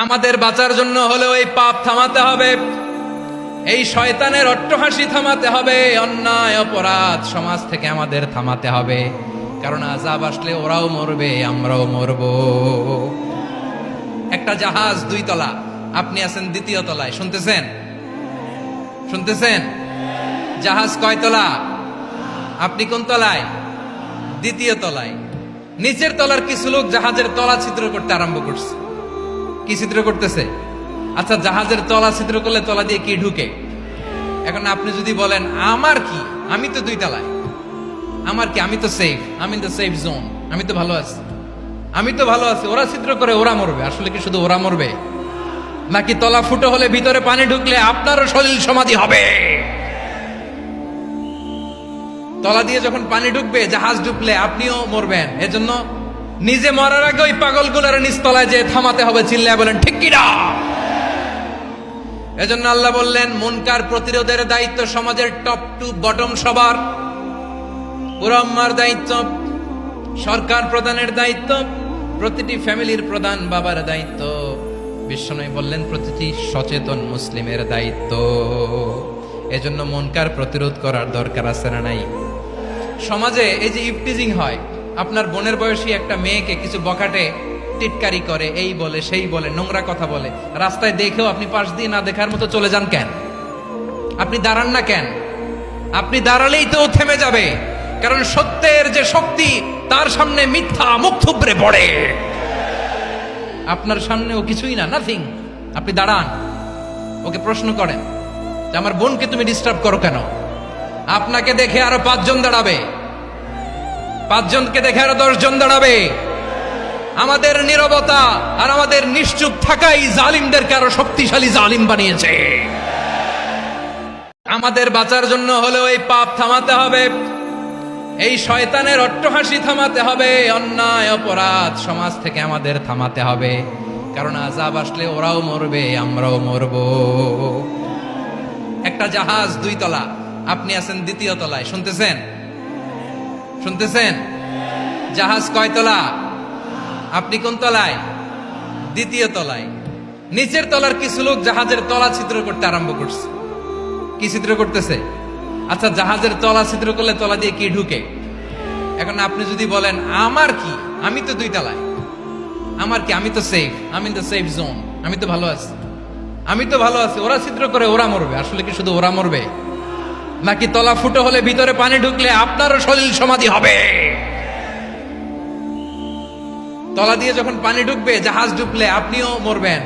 আমাদের বাঁচার জন্য হলেও এই পাপ থামাতে হবে। এই শয়তানের অট্টহাসি থামাতে হবে। অন্যায়, অপরাধ সমাজ থেকে আমাদের থামাতে হবে। কারণ আজাব আসলে ওরাও মরবে, আমরাও মরব। একটা জাহাজ দুই তলা। আপনি আছেন দ্বিতীয় তলায়। শুনতেছেন? শুনতেছেন? জাহাজ কয় তলা? আপনি কোন তলায়? দ্বিতীয় তলায়। নিচের তলার কিছু লোক জাহাজের তলা ছিদ্র করতে আরম্ভ করছে। কি চিত্র করতেছে? আচ্ছা জাহাজের তলা চিত্র করলে তলা দিয়ে কি ঢুকে? এখন আপনি যদি বলেন, আমার কি? আমি তো দুই তলায়। আমার কি? আমি তো সেফ আমি তো সেফ জোন আমি তো ভালো আছি। আমি তো ভালো আছি। ওরা চিত্র করে, ওরা মরবে। আসলে কি শুধু ওরা মরবে? নাকি তলা ফুটো হলে ভিতরে পানি ঢুকলে আপনারও শরীর সমাধি হবে? তলা দিয়ে যখন পানি ঢুকবে, জাহাজ ঢুকলে আপনিও মরবেন। এজন্য নিজে মরার আগে ওই পাগলগুলোর নিচতলায় যে থামাতে হবে, চিল্লায় বলেন, ঠিক কিনা এজন্য আল্লাহ বললেন, মুনকার প্রতিরোধের দায়িত্ব সমাজের টপ টু বটম সবার। পুরম্মার দায়িত্ব, সরকার প্রধানের দায়িত্ব, প্রতিটি ফ্যামিলির প্রধান বাবার দায়িত্ব। বিশ্বনয় বললেন, প্রতিটি সচেতন মুসলিমের দায়িত্ব। এজন্য মনকার প্রতিরোধ করার দরকার আছে না নাই? সমাজে এই যে ইফটিজিং হয় আপনার বোনের বয়সী একটা মেয়েকে কিছু বকাটে টিটকারি করে, এই বলে, সেই বলে, নোংরা কথা বলে। রাস্তায় দেখেও আপনি পাশ দিয়ে না দেখার মতো চলে যান কেন? আপনি দাঁড়ান না কেন? আপনি দাঁড়ালেই তো থেমে যাবে। কারণ সত্যের যে শক্তি, তার সামনে মিথ্যা মুখ থুবড়ে পড়ে। আপনার সামনে ও কিছুই না নাথিং আপনি দাঁড়ান। ওকে প্রশ্ন করেন যে, আমার বোনকে তুমি ডিস্টার্ব করো কেন? আপনাকে দেখে আরও পাঁচজন দাঁড়াবে। পাঁচজনকে দেখে আরও দশজন দাঁড়াবে। আমাদের নীরবতা আর আমাদের নিশ্চুপ থাকাই জালিমদেরকে আরও শক্তিশালী জালিম বানিয়েছে। আমাদের বাঁচার জন্য হলেও এই পাপ থামাতে হবে। এই শয়তানের অট্টহাসি থামাতে হবে। অন্যায়, অপরাধ সমাজ থেকে আমাদের থামাতে হবে। কারণ আজাব আসলে ওরাও মরবে, আমরাও মরব। একটা জাহাজ দুই তলা। আপনি আছেন দ্বিতীয় তলায়, শুনতেছেন? শুনতেছেন? জাহাজ কয় তলা? আপনি কোন তলায়? দ্বিতীয় তলায়। নিচের তলার কিছু লোক জাহাজের তলা ছিদ্র করতে আরম্ভ করছে। কি ছিদ্র করতেছে? আচ্ছা জাহাজের তলা ছিদ্র করলে তলা দিয়ে কি ঢুকে? এখন আপনি যদি বলেন, আমার কি? আমি তো দুই তলায়। আমার কি? আমি তো সেফ আমি তো সেফ জোন আমি তো ভালো আছি। আমি তো ভালো আছি। ওরা ছিদ্র করে, ওরা মরবে। আসলে কি শুধু ওরা মরবে? নাকি তলা ফুটো হলে ভিতরে পানি ঢুকলে আপনারও শরীর সমাধি হবে? তলা দিয়ে যখন পানি ঢুকবে, জাহাজ ঢুকলে আপনিও মরবেন।